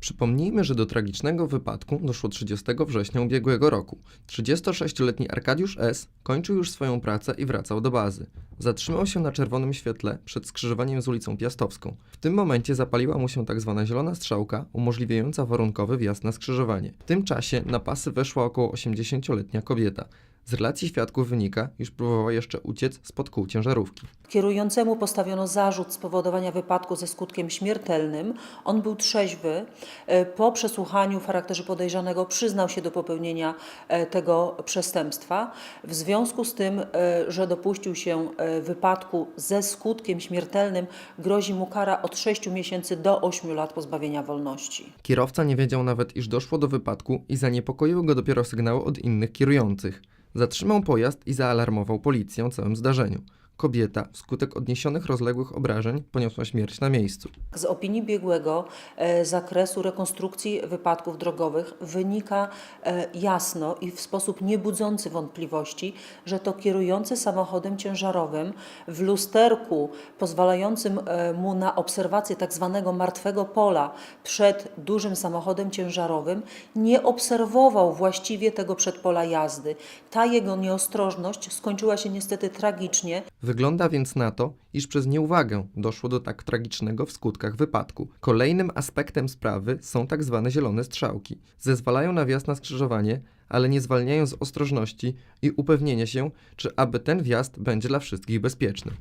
Przypomnijmy, że do tragicznego wypadku doszło 30 września ubiegłego roku. 36-letni Arkadiusz S. kończył już swoją pracę i wracał do bazy. Zatrzymał się na czerwonym świetle przed skrzyżowaniem z ulicą Piastowską. W tym momencie zapaliła mu się tak zwana zielona strzałka, umożliwiająca warunkowy wjazd na skrzyżowanie. W tym czasie na pasy weszła około 80-letnia kobieta. Z relacji świadków wynika, iż próbowała jeszcze uciec spod kół ciężarówki. Kierującemu postawiono zarzut spowodowania wypadku ze skutkiem śmiertelnym. On był trzeźwy. E, Po przesłuchaniu w charakterze podejrzanego przyznał się do popełnienia e, tego przestępstwa. W związku z tym, e, że dopuścił się wypadku ze skutkiem śmiertelnym, grozi mu kara od 6 miesięcy do 8 lat pozbawienia wolności. Kierowca nie wiedział nawet, iż doszło do wypadku i zaniepokoiły go dopiero sygnały od innych kierujących. Zatrzymał pojazd i zaalarmował policję o całym zdarzeniu. Kobieta, wskutek odniesionych rozległych obrażeń, poniosła śmierć na miejscu. Z opinii biegłego e, zakresu rekonstrukcji wypadków drogowych wynika e, jasno i w sposób niebudzący wątpliwości, że to kierujący samochodem ciężarowym w lusterku pozwalającym e, mu na obserwację tak zwanego martwego pola przed dużym samochodem ciężarowym nie obserwował właściwie tego przedpola jazdy. Ta jego nieostrożność skończyła się niestety tragicznie. Wygląda więc na to, iż przez nieuwagę doszło do tak tragicznego w skutkach wypadku. Kolejnym aspektem sprawy są tak zwane zielone strzałki. Zezwalają na wjazd na skrzyżowanie, ale nie zwalniają z ostrożności i upewnienia się, czy aby ten wjazd będzie dla wszystkich bezpieczny.